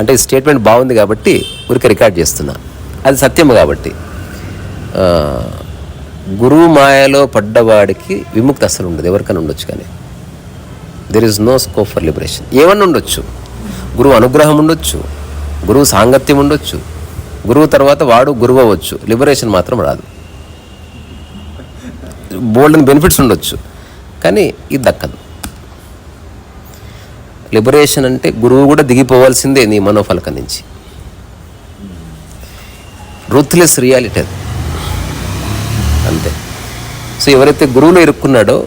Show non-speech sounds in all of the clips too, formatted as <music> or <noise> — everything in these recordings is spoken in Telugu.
అంటే స్టేట్మెంట్ బాగుంది కాబట్టి ఊరికే రికార్డ్ చేస్తున్నా. అది సత్యం కాబట్టి. గురువు మాయలో పడ్డవాడికి విముక్తి అసలు ఉండదు ఎవరికైనా ఉండొచ్చు కానీ. There is no scope for liberation ఏమన్నా ఉండొచ్చు. గురువు అనుగ్రహం ఉండొచ్చు. గురువు సాంగత్యం ఉండొచ్చు. గురువు తర్వాత వాడు గురువు అవ్వచ్చు. లిబరేషన్ మాత్రం రాదు. బోల్డ్ బెనిఫిట్స్ ఉండొచ్చు. కానీ ఇది దక్కదు. లిబరేషన్ అంటే గురువు కూడా దిగిపోవాల్సిందే నీ మనోఫలకం నుంచి. రూత్లెస్ రియాలిటీ అది. అంతే. సో ఎవరైతే గురువులో ఇరుక్కున్నాడో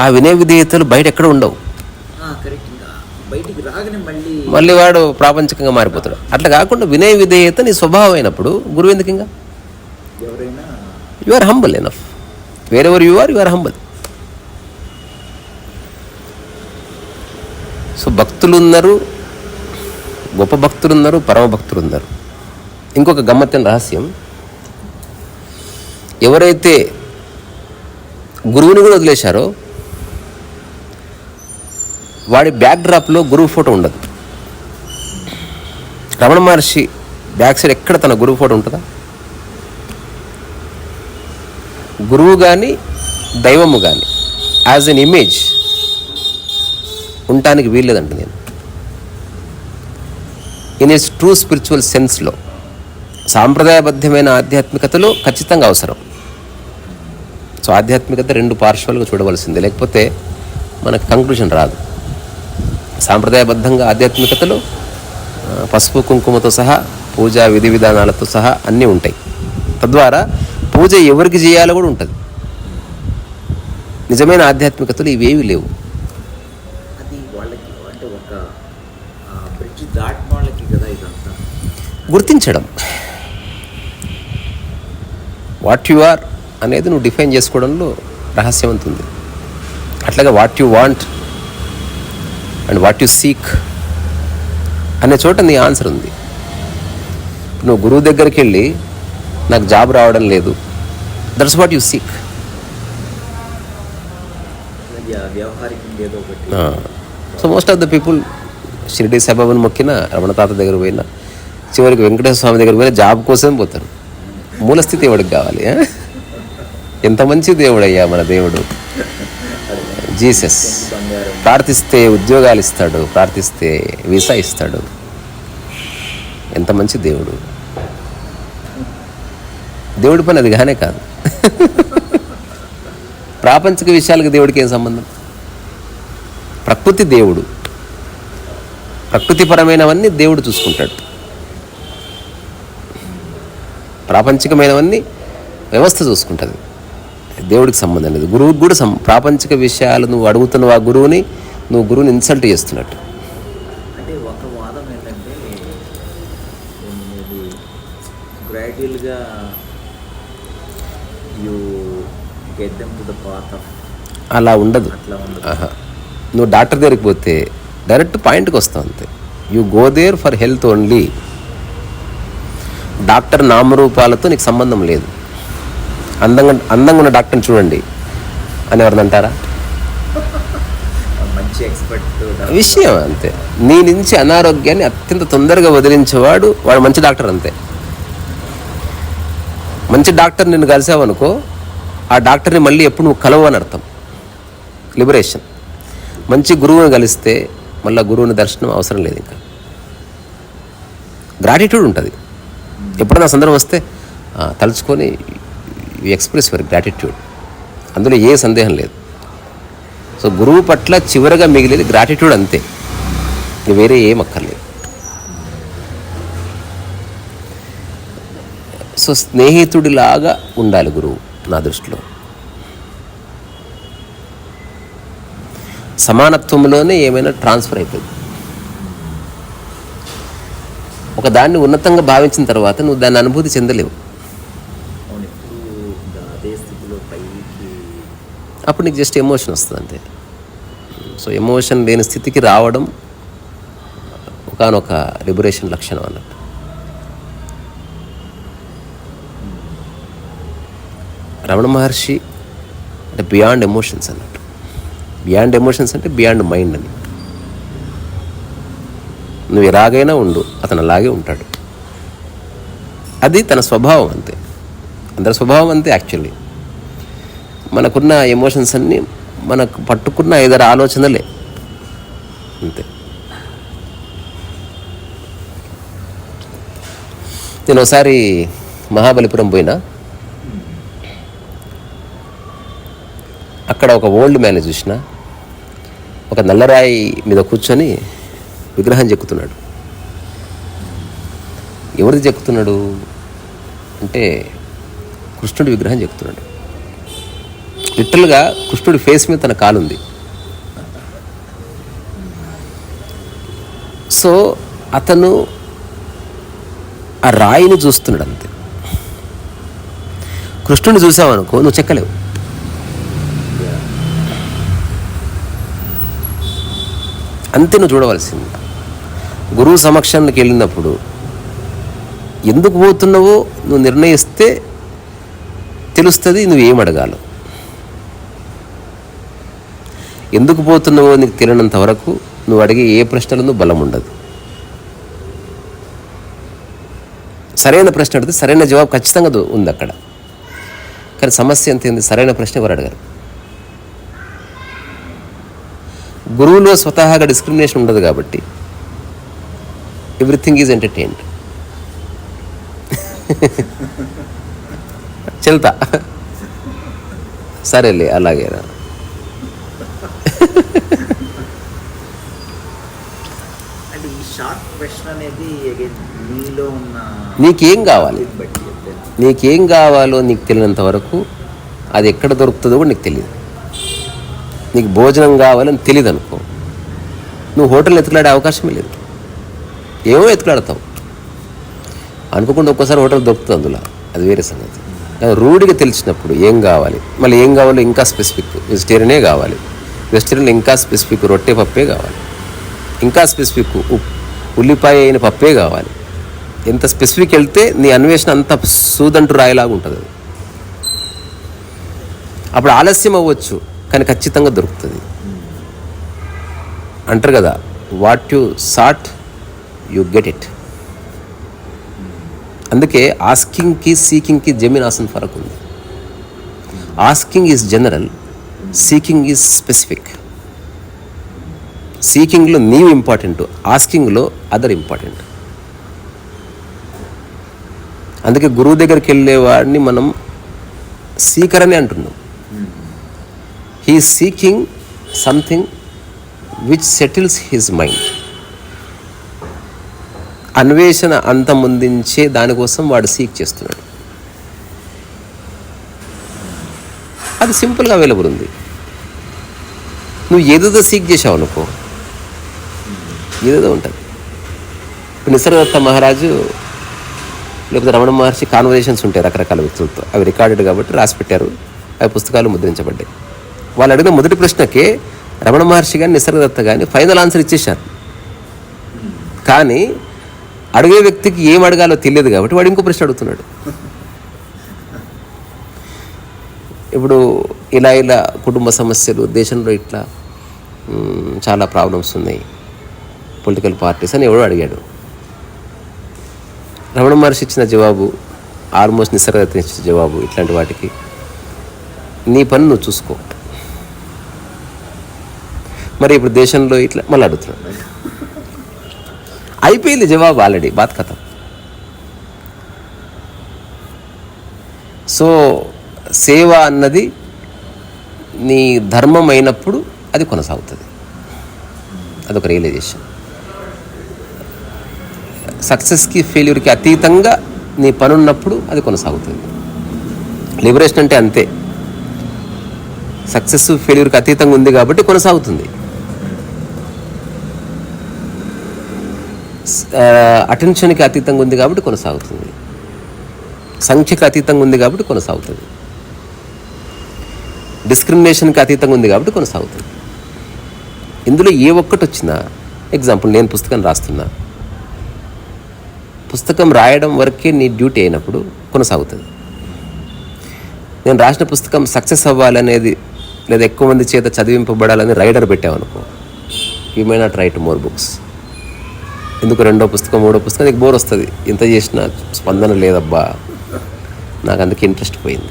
ఆ వినయ విధేయతలు బయట ఎక్కడ ఉండవు. మళ్ళీ వాడు ప్రాపంచికంగా మారిపోతాడు. అట్లా కాకుండా వినయ విధేయత నీ స్వభావం అయినప్పుడు గురువు ఎందుకు ఇంకా? You are humble enough wherever you are you are humble. So భక్తులు ఉన్నారు గొప్ప భక్తులు ఉన్నారు పరమ భక్తులు ఉన్నారు ఇంకొక గమ్మత్తైన రహస్యం ఎవరైతే గురువుని కూడా వదిలేశారో వాడి బ్యాక్ డ్రాప్లో గురువు ఫోటో ఉండదు. రమణ మహర్షి బ్యాక్ సైడ్ ఎక్కడ తన గురువు ఫోటో ఉంటుందా? గురువు కానీ దైవము కానీ యాజ్ ఎన్ ఇమేజ్ ఉండటానికి వీల్లేదంట నేను. ఇన్ ఇస్ ట్రూ స్పిరిచువల్ సెన్స్లో సాంప్రదాయబద్ధమైన ఆధ్యాత్మికతలో ఖచ్చితంగా అవసరం. సో ఆధ్యాత్మికత రెండు పార్శ్వాలుగా చూడవలసింది. లేకపోతే మనకు కంక్లూషన్ రాదు. సాంప్రదాయబద్ధంగా ఆధ్యాత్మికతలో పసుపు కుంకుమతో సహా పూజా విధి విధానాలతో సహా అన్నీ ఉంటాయి. తద్వారా పూజ ఎవరికి చేయాలో కూడా ఉంటుంది. నిజమైన ఆధ్యాత్మికతలు ఇవేవి లేవు. గుర్తించడం. వాట్ యు ఆర్ అనేది నువ్వు డిఫైన్ చేసుకోవడంలో రహస్యం ఉంటుంది అట్లాగే what you want and what you seek అనే చోట నీ ఆన్సర్ ఉంది. నువ్వు గురువు దగ్గరికి వెళ్ళి నాకు జాబ్ రావడం లేదు that's what you seek so most of the people Shirdi సాయిబాబాని మొక్కిన రమణ తాత దగ్గర పోయినా చివరికి వెంకటేశ్వర స్వామి దగ్గర పోయినా జాబ్ కోసం పోతారు. మూల స్థితి ఎవడికి కావాలి? ఎంత మంచి దేవుడయ్యా మన దేవుడు. జీసస్ ప్రార్థిస్తే ఉద్యోగాలు ఇస్తాడు ప్రార్థిస్తే వీసా ఇస్తాడు. ఎంత మంచి దేవుడు. దేవుడి పని అది కానే కాదు. <laughs> ప్రాపంచిక విషయాలకు దేవుడికి ఏం సంబంధం? ప్రకృతి దేవుడు. ప్రకృతిపరమైనవన్నీ దేవుడు చూసుకుంటాడు. ప్రాపంచికమైనవన్నీ వ్యవస్థ చూసుకుంటుంది. దేవుడికి సంబంధం లేదు. గురువుకి కూడా సం ప్రాపంచిక విషయాలు నువ్వు అడుగుతున్న ఆ గురువుని నువ్వు గురువుని ఇన్సల్ట్ చేస్తున్నట్టు. అంటే ఒక వాదం ఏంటంటే గ్రాడ్యువల్గా you get them to the path of అలా ఉండదు. నువ్వు డాక్టర్ దగ్గరికి పోతే డైరెక్ట్ పాయింట్కి వస్తావు అంతే. You go there for health only doctor నామరూపాలతో నీకు సంబంధం లేదు. అందంగా అందంగా ఉన్న డాక్టర్ని చూడండి. అని ఎవరిని అంటారా? విషయం అంతే. నీ నుంచి అనారోగ్యాన్ని అత్యంత తొందరగా వదిలించేవాడు వాడు మంచి డాక్టర్ అంతే. మంచి డాక్టర్ నిన్ను కలిసావనుకో ఆ డాక్టర్ని మళ్ళీ ఎప్పుడు నువ్వు కలవని అని అర్థం. లిబరేషన్ మంచి గురువుని కలిస్తే మళ్ళీ గురువుని దర్శనం అవసరం లేదు ఇంకా. గ్రాటిట్యూడ్ ఉంటుంది. ఎప్పుడైనా సందర్భం వస్తే తలుచుకొని ఎక్స్ప్రెస్ యువర్ గ్రాటిట్యూడ్ అందులో ఏ సందేహం లేదు. సో గురువు పట్ల చివరగా మిగిలేది గ్రాటిట్యూడ్ అంతే. వేరే ఏం అక్కర్లేదు. సో స్నేహితుడిలాగా ఉండాలి గురువు నా దృష్టిలో. సమానత్వంలోనే ఏమైనా ట్రాన్స్ఫర్ అవుతుంది ఒక దాన్ని ఉన్నతంగా భావించిన తర్వాత నువ్వు దాన్ని అనుభూతి చెందలేవు. అప్పుడు నీకు జస్ట్ ఎమోషన్ వస్తుంది అంతే. సో ఎమోషన్ లేని స్థితికి రావడం ఒకనొక లిబరేషన్ లక్షణం అన్నట్టు. రమణ మహర్షి అంటే బియాండ్ ఎమోషన్స్ అన్నట్టు. బియాండ్ ఎమోషన్స్ అంటే బియాండ్ మైండ్ అని. నువ్వు ఎలాగైనా ఉండు అతను అలాగే ఉంటాడు. అది తన స్వభావం అంతే. అందరి స్వభావం అంతే యాక్చువల్లీ మనకున్న ఎమోషన్స్ అన్నీ మనకు పట్టుకున్న ఐదారు ఆలోచనలే. అంతే. నేను ఒకసారి మహాబలిపురం పోయినా. అక్కడ ఒక ఓల్డ్ మ్యాన్ చూసిన ఒక నల్లరాయి మీద కూర్చొని విగ్రహం చెక్కుతున్నాడు ఎవరిది చెక్కుతున్నాడు అంటే కృష్ణుడి విగ్రహం చెక్కుతున్నాడు లిటరల్గా కృష్ణుడి ఫేస్ మీద తన కాలుంది. సో అతను ఆ రాయిని చూస్తున్నాడు అంతే. కృష్ణుడిని చూసావనుకో నువ్వు చెక్కలేవు. అంతే నువ్వు చూడవలసింది. గురువు సమక్షానికి వెళ్ళినప్పుడు ఎందుకు పోతున్నావో నువ్వు నిర్ణయిస్తే తెలుస్తుంది నువ్వు ఏం అడగాలో. ఎందుకు పోతున్నావో నీకు తెలియనంత వరకు నువ్వు అడిగే ఏ ప్రశ్నలను బలం ఉండదు సరైన ప్రశ్న అడిగితే సరైన జవాబు ఖచ్చితంగా ఉంది అక్కడ కానీ సమస్య ఎంత ఏంది? సరైన ప్రశ్న ఎవరు అడగారు. గురువులో స్వతహాగా డిస్క్రిమినేషన్ ఉండదు కాబట్టి. ఎవ్రీథింగ్ ఈజ్ ఎంటర్టైన్డ్ చెల్తా. సరేలే అలాగేనా నీకేం కావాలి. నీకేం కావాలో నీకు తెలియనంత వరకు అది ఎక్కడ దొరుకుతుందో కూడా నీకు తెలియదు. నీకు భోజనం కావాలని తెలియదు అనుకో నువ్వు హోటల్ ఎత్తుకులాడే అవకాశమే లేదు. ఏమో ఎత్తుకులాడతావు. అనుకోకుండా ఒక్కోసారి హోటల్ దొరుకుతుంది అందులో. అది వేరే సంగతి. కానీ రూఢిగా తెలిసినప్పుడు ఏం కావాలి? మళ్ళీ ఏం కావాలో ఇంకా స్పెసిఫిక్ వెజిటేరియనే కావాలి. వెజిటేరియన్ ఇంకా స్పెసిఫిక్ రొట్టె పప్పే కావాలి. ఇంకా స్పెసిఫిక్ ఉల్లిపాయ అయిన పప్పే కావాలి. ఎంత స్పెసిఫిక్ వెళ్తే నీ అన్వేషణ అంత సూదంటు రాయిలాగా ఉంటుంది అది. అప్పుడు ఆలస్యం అవ్వచ్చు. కానీ ఖచ్చితంగా దొరుకుతుంది. అంటారు కదా what you sought you get it అందుకే ఆస్కింగ్కి సీకింగ్కి జమీన్ ఆసన్ ఫరక్ ఉంది. Asking is general seeking is specific. సీకింగ్లో నీవు ఇంపార్టెంట్ ఆస్కింగ్లో అదర్ ఇంపార్టెంట్. అందుకే గురువు దగ్గరికి వెళ్ళేవాడిని మనం సీకర్ అని అంటున్నాం. He seeking something which settles his mind అన్వేషణ అంతమొందించే దానికోసం వాడు సీక్ చేస్తున్నాడు. అది సింపుల్గా అవైలబుల్ ఉంది. నువ్వు ఏదేదో సీక్ చేసావు అనుకో. ఏదేదో ఉంటుంది. నిసర్గదత్త మహారాజు లేకపోతే రమణ మహర్షి కాన్వర్జేషన్స్ ఉంటాయి రకరకాల వ్యక్తులతో. అవి రికార్డెడ్ కాబట్టి రాసి పెట్టారు. అవి పుస్తకాలు ముద్రించబడ్డాయి. వాళ్ళు అడిగిన మొదటి ప్రశ్నకే రమణ మహర్షి కానీ నిసర్గదత్త కానీ ఫైనల్ ఆన్సర్ ఇచ్చేశారు. కానీ అడిగే వ్యక్తికి ఏం అడగాలో తెలియదు కాబట్టి వాడు ఇంకో ప్రశ్న అడుగుతున్నాడు. ఇప్పుడు ఇలా ఇలా కుటుంబ సమస్యలు దేశంలో ఇట్లా చాలా ప్రాబ్లమ్స్ ఉన్నాయి. పొలిటికల్ పార్టీస్ అని ఎవడో అడిగాడు. రమణ మహర్షి ఇచ్చిన జవాబు ఆల్మోస్ట్ నిసర్గత ఇచ్చిన జవాబు ఇట్లాంటి వాటికి. నీ పని నువ్వు చూసుకో. మరి ఇప్పుడు దేశంలో ఇట్లా మళ్ళీ అడుగుతున్నాడు అయిపోయింది జవాబు ఆల్రెడీ బాత్ కథ సో సేవ అన్నది నీ ధర్మం అయినప్పుడు అది కొనసాగుతుంది. అదొక రియలైజేషన్ సక్సెస్కి ఫెయిల్యూర్కి అతీతంగా నీ పనున్నప్పుడు అది కొనసాగుతుంది. లిబరేషన్ అంటే అంతే. సక్సెస్ ఫెయిల్యూర్కి అతీతంగా ఉంది కాబట్టి కొనసాగుతుంది. అటెన్షన్కి అతీతంగా ఉంది కాబట్టి కొనసాగుతుంది. సంఖ్యకు అతీతంగా ఉంది కాబట్టి కొనసాగుతుంది. డిస్క్రిమినేషన్కి అతీతంగా ఉంది కాబట్టి కొనసాగుతుంది. ఇందులో ఏ ఒక్కటి వచ్చినా ఎగ్జాంపుల్ నేను పుస్తకం రాస్తున్నా. పుస్తకం రాయడం వరకే నీ డ్యూటీ అయినప్పుడు కొనసాగుతుంది. నేను రాసిన పుస్తకం సక్సెస్ అవ్వాలనేది లేదా ఎక్కువ మంది చేత చదివింపబడాలని rider పెట్టామనుకో you may not write more books ఎందుకు రెండో పుస్తకం మూడో పుస్తకం? నీకు బోర్ వస్తుంది. ఇంత చేసిన స్పందన లేదబ్బా. నాకు అందుకే ఇంట్రెస్ట్ పోయింది.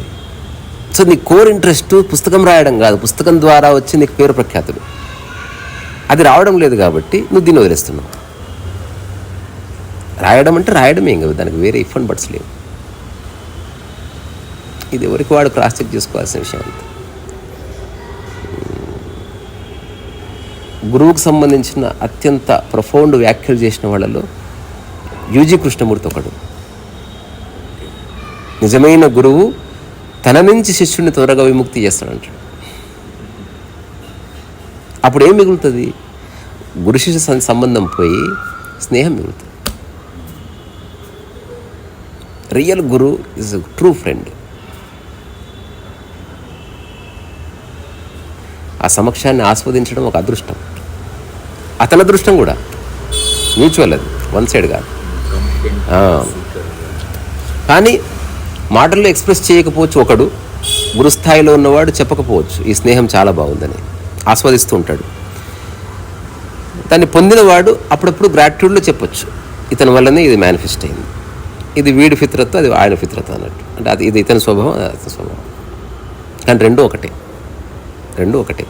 సో నీ కోర్ ఇంట్రెస్ట్ పుస్తకం రాయడం కాదు. పుస్తకం ద్వారా వచ్చి నీకు పేరు ప్రఖ్యాతులు. అది రావడం లేదు కాబట్టి నువ్వు దీన్ని వదిలేస్తున్నావు. రాయడం అంటే రాయడమే ఇంకా. దానికి వేరే ఇఫ్ అండ్ బట్స్ లేవు. ఇది ఎవరికి వాడు క్రాస్ చెక్ చేసుకోవాల్సిన విషయం అంతా. గురువుకు సంబంధించిన అత్యంత ప్రొఫౌండ్ వ్యాఖ్యలు చేసిన వాళ్ళలో యూజీ కృష్ణమూర్తి ఒకడు. నిజమైన గురువు తన నుంచి శిష్యుడిని త్వరగా విముక్తి చేస్తాడంటాడు. అప్పుడు ఏం మిగులుతుంది? గురు శిష్య సంబంధం పోయి స్నేహం మిగులుతుంది. Real guru is true friend ఆ సమక్షాన్ని ఆస్వాదించడం ఒక అదృష్టం. అతని అదృష్టం కూడా. మ్యూచువల్ అది. వన్ సైడ్ కాదు. కానీ మాటల్లో ఎక్స్ప్రెస్ చేయకపోవచ్చు ఒకడు. గురుస్థాయిలో ఉన్నవాడు చెప్పకపోవచ్చు. ఈ స్నేహం చాలా బాగుందని. ఆస్వాదిస్తూ ఉంటాడు. దాన్ని పొందినవాడు అప్పుడప్పుడు గ్రాట్యూడ్లో చెప్పొచ్చు. ఇతని వల్లనే ఇది మేనిఫెస్ట్ అయింది. ఇది వీడి ఫిత్రత్వం అది ఆయన ఫిత్రత్వం అన్నట్టు. అంటే అది ఇది ఇతని స్వభావం అది అతని స్వభావం. కానీ రెండు ఒకటే. రెండు ఒకటే.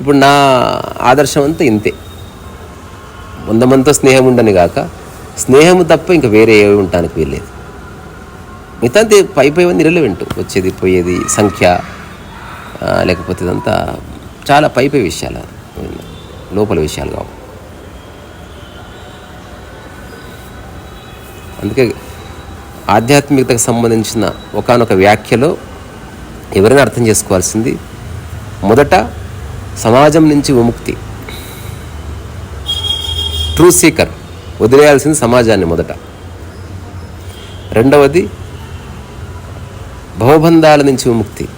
ఇప్పుడు నా ఆదర్శం అంతా ఇంతే. వంద మందితో స్నేహం ఉండని కాక స్నేహము తప్ప ఇంకా వేరే ఏవి ఉండటానికి వీల్లేదు. మిగతా పై పై ఉంది ఇరలవెంట్ వచ్చేది పోయేది సంఖ్య లేకపోతే ఇదంతా చాలా పై పై విషయాలు. లోపల విషయాలు కావు. అందుకే ఆధ్యాత్మికతకు సంబంధించిన ఒకానొక వ్యాఖ్యలో ఎవరైనా అర్థం చేసుకోవాల్సింది మొదట సమాజం నుంచి విముక్తి. ట్రూ సీకర్ వదిలేయాల్సింది సమాజాన్ని మొదట. రెండవది భవబంధాల నుంచి విముక్తి.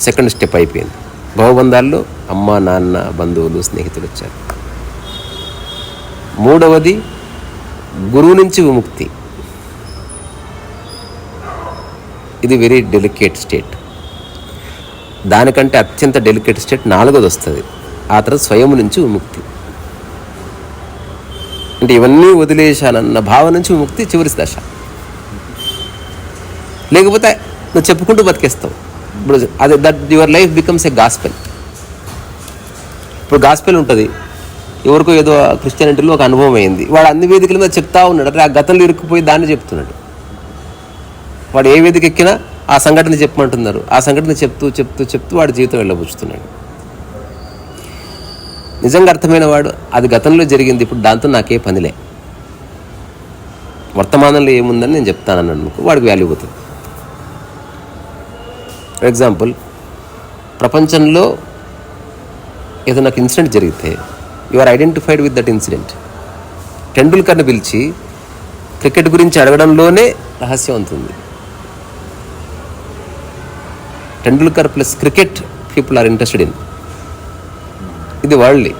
సెకండ్ స్టెప్ అయిపోయింది. భవబంధాల్లో అమ్మ నాన్న బంధువులు స్నేహితులు వచ్చారు. మూడవది గురువు నుంచి విముక్తి. ఇది వెరీ డెలికేట్ స్టేట్ దానికంటే అత్యంత డెలికేట్ స్టేట్ నాలుగోది వస్తుంది. ఆ తర్వాత స్వయం నుంచి విముక్తి. అంటే ఇవన్నీ వదిలేశానన్న భావం నుంచి విముక్తి చివరి దశ. లేకపోతే నువ్వు చెప్పుకుంటూ బతికేస్తావు. ఇప్పుడు అది that your life becomes a gospel ఇప్పుడు గాస్పెల్ ఉంటుంది. ఎవరికో ఏదో క్రిస్టియానిటీలో ఒక అనుభవం అయింది. వాడు అన్ని వేదికల మీద చెప్తా ఉన్నాడు. అంటే ఆ గతంలో ఇరుక్కుపోయి దాన్ని చెప్తున్నాడు. వాడు ఏ వేదిక ఎక్కినా ఆ సంఘటన చెప్పమంటున్నారు. ఆ సంఘటన చెప్తూ చెప్తూ చెప్తూ వాడి జీవితం వెళ్ళబుచ్చుతున్నాడు నిజంగా అర్థమైన వాడు అది గతంలో జరిగింది ఇప్పుడు దాంతో నాకే పనిలే. వర్తమానంలో ఏముందని నేను చెప్తానని అనుకో వాడికి వాల్యూ పోతుంది. ఫర్ ఎగ్జాంపుల్ ప్రపంచంలో ఏదో నాకు ఇన్సిడెంట్ జరిగితే you are identified with that incident టెండూల్కర్ని పిలిచి క్రికెట్ గురించి అడగడంలోనే రహస్యం ఉంటుంది Tendulkar plus cricket people are interested in. ఇది వరల్డ్లీ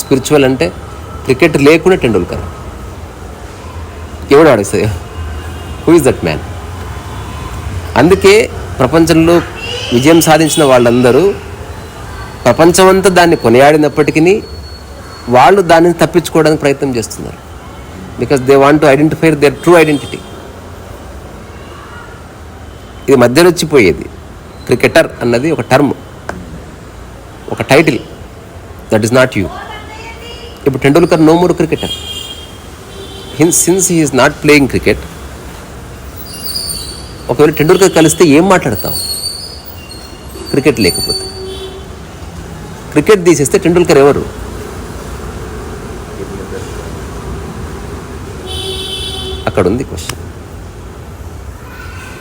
స్పిరిచువల్ అంటే క్రికెట్ లేకుండా టెండూల్కర్. ఎవడు ఆడిస్తుంది హూ ఇస్ దట్ మ్యాన్ అందుకే ప్రపంచంలో విజయం సాధించిన వాళ్ళందరూ ప్రపంచమంతా దాన్ని కొనియాడినప్పటికీ వాళ్ళు దానిని తప్పించుకోవడానికి ప్రయత్నం చేస్తున్నారు. Because they want to identify their true identity ఇది మధ్యలో వచ్చిపోయేది. క్రికెటర్ అన్నది ఒక టర్మ్ ఒక title. That is not you ఇప్పుడు Tendulkar no more cricketer హిన్ since he is not playing cricket ఒకవేళ టెండూల్కర్ కలిస్తే ఏం మాట్లాడతావు? క్రికెట్ లేకపోతే. క్రికెట్ తీసేస్తే టెండూల్కర్ ఎవరు? అక్కడ ఉంది క్వశ్చన్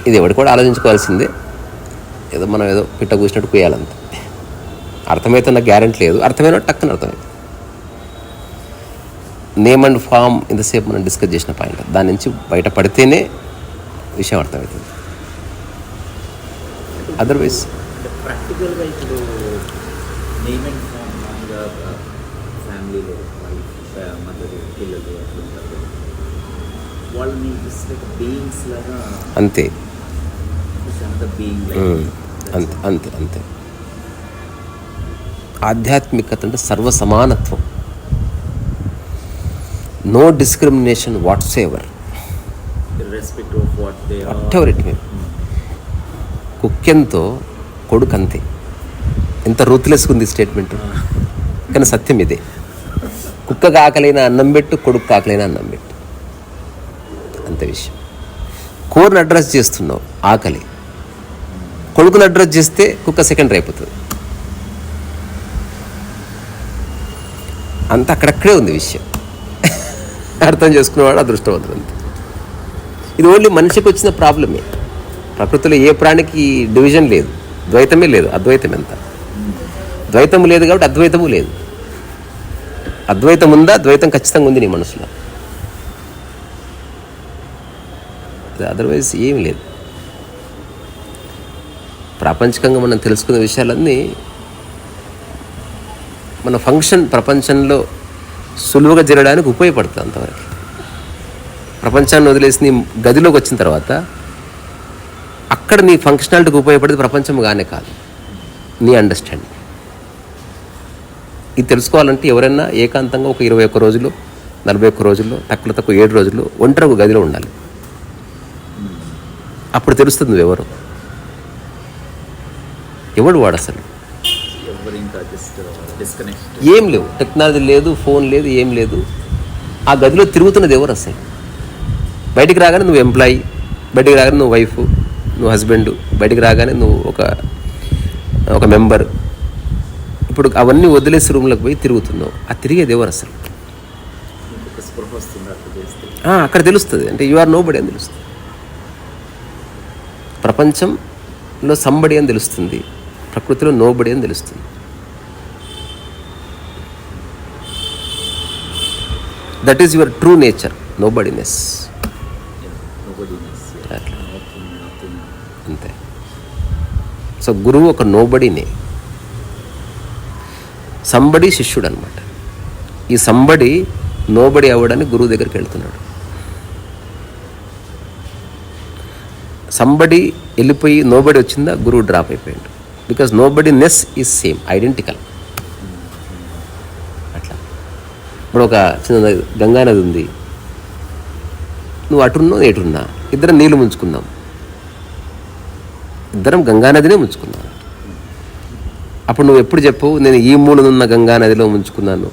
ఇది ఎవరు కూడా ఆలోచించుకోవాల్సిందే. ఏదో మనం ఏదో పిట్ట కూసినట్టు పోయాలంత అర్థమైతే నాకు గ్యారెంటీ లేదు. అర్థమైన టక్కన అర్థమైంది. నేమ్ అండ్ ఫామ్ ఇంతసేపు మనం డిస్కస్ చేసిన పాయింట్ దాని నుంచి బయటపడితేనే విషయం అర్థమవుతుంది. అదర్వైజ్ అంటే ప్రాక్టికల్గా ఇప్పుడు నేమ్ అండ్ ఫామ్ మామూలుగా ఫ్యామిలీలో వైఫ్ మదర్ పిల్లలు అట్లా ఉంటారు. కదా. వాళ్ళని బీయింగ్స్ లాగా అంతే. బీయింగ్ అంతే అంతే అంతే. ఆధ్యాత్మికత అంటే సర్వ సమానత్వం no discrimination whatsoever what it may కుక్కెంతో కొడుకు అంతే ఎంత రూత్లెస్గా ఉంది స్టేట్మెంట్ కానీ సత్యం ఇదే. కుక్క కాకలైన అన్నం పెట్టు కొడుకు కాకలైన అన్నం పెట్టు. అంతే విషయం. కోర్ని అడ్రస్ చేస్తున్నావు ఆకలి. కొడుకుని అడ్రస్ చేస్తే కుక్క సెకండరీ అయిపోతుంది అంత అక్కడక్కడే ఉంది విషయం. అర్థం చేసుకునేవాడు అదృష్టవంతుడు అంతే. ఇది ఓన్లీ మనిషికి వచ్చిన ప్రాబ్లమే. ప్రకృతిలో ఏ ప్రాణికి డివిజన్ లేదు. ద్వైతమే లేదు. అద్వైతం ఎంత? ద్వైతము లేదు కాబట్టి అద్వైతము లేదు. అద్వైతం ఉందా? ద్వైతం ఖచ్చితంగా ఉంది నీ మనసులో. అదర్వైజ్ ఏమి లేదు. ప్రాపంచికంగా మనం తెలుసుకున్న విషయాలన్నీ మన ఫంక్షన్ ప్రపంచంలో సులువుగా జరగడానికి ఉపయోగపడుతుంది అంతవరకు. ప్రపంచాన్ని వదిలేసి నీ గదిలోకి వచ్చిన తర్వాత అక్కడ నీ ఫంక్షనాలిటీకి ఉపయోగపడేది ప్రపంచం గానే కాదు. నీ అండర్స్టాండింగ్ ఇది తెలుసుకోవాలంటే ఎవరైనా ఏకాంతంగా ఒక ఇరవై ఒక్క రోజులు నలభై ఒక్క రోజుల్లో తక్కువ తక్కువ ఏడు రోజులు ఒంటరి ఒక గదిలో ఉండాలి. అప్పుడు తెలుస్తుంది నువ్వెవరు? ఎవడు వాడు అసలు? డిస్కనెక్ట్ ఏం లేవు. టెక్నాలజీ లేదు ఫోన్ లేదు ఏం లేదు. ఆ గదిలో తిరుగుతున్నది ఎవరు అసలు? బయటికి రాగానే నువ్వు ఎంప్లాయీ బయటికి రాగానే నువ్వు వైఫ్ నువ్వు హస్బెండ్ బయటికి రాగానే నువ్వు ఒక ఒక మెంబర్ ఇప్పుడు అవన్నీ వదిలేసి రూమ్లోకి పోయి తిరుగుతున్నావు. ఆ తిరిగేది ఎవరు అసలు? అక్కడ తెలుస్తుంది. అంటే యు ఆర్ నో బడి అని తెలుస్తుంది. ప్రపంచంలో సంబడి అని తెలుస్తుంది. ప్రకృతిలో నోబడి అని తెలుస్తుంది. That is your true nature nobodiness nobody అట్లా అంతే. సో గురువు ఒక నోబడినే. సంబడి శిష్యుడు అనమాట ఈ సంబడి నోబడి అవ్వడానికి గురువు దగ్గరికి వెళ్తున్నాడు. సంబడి వెళ్ళిపోయి నోబడి వచ్చిందా గురువు డ్రాప్ అయిపోయాడు. Because nobodiness is same identical అట్లా. ఇప్పుడు ఒక చిన్న గంగా నది ఉంది. నువ్వు అటున్నావు నేను ఇటున్నా ఇద్దరం నీళ్ళు ముంచుకుందాం. ఇద్దరం గంగానదినే ముంచుకున్నాం అప్పుడు నువ్వు ఎప్పుడు చెప్పు నేను ఈ మూలనున్న గంగానదిలో ముంచుకున్నాను.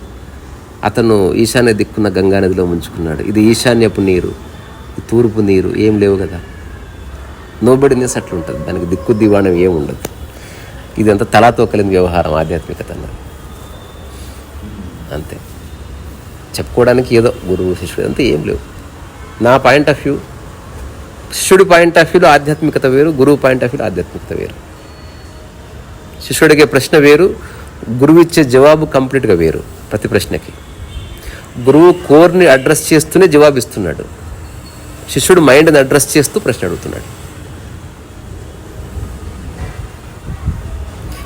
అతను ఈశాన్య దిక్కున్న గంగానదిలో ముంచుకున్నాడు. ఇది ఈశాన్యపు నీరు తూర్పు నీరు ఏం లేవు కదా. నోబడినెస్ అట్లా ఉంటుంది దానికి దిక్కు దివాణం ఏముండదు ఉండదు. ఇదంతా తలాతో కలిగిన వ్యవహారం ఆధ్యాత్మికత అన్నది అంతే. చెప్పుకోవడానికి ఏదో గురువు శిష్యుడు అంతా ఏం లేవు. నా పాయింట్ ఆఫ్ వ్యూ శిష్యుడి పాయింట్ ఆఫ్ వ్యూలో ఆధ్యాత్మికత వేరు గురువు పాయింట్ ఆఫ్ వ్యూలో ఆధ్యాత్మికత వేరు. శిష్యుడికి ప్రశ్న వేరు గురువు ఇచ్చే జవాబు కంప్లీట్గా వేరు ప్రతి ప్రశ్నకి. గురువు కోర్ని అడ్రస్ చేస్తూనే జవాబిస్తున్నాడు. శిష్యుడు మైండ్ని అడ్రస్ చేస్తూ ప్రశ్న అడుగుతున్నాడు.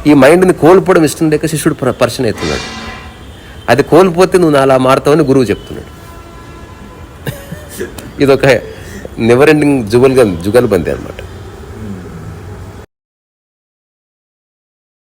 ఈ మైండ్ని కోల్పోవడం ఇష్టం లేక శిష్యుడు పర్- పర్సన్ అవుతున్నాడు అది కోల్పోతే నువ్వు అలా మారుతావని గురువు చెప్తున్నాడు. <laughs> ఇదొక నెవర్ ఎండింగ్ జుగల్గా జుగల్బంది అనమాట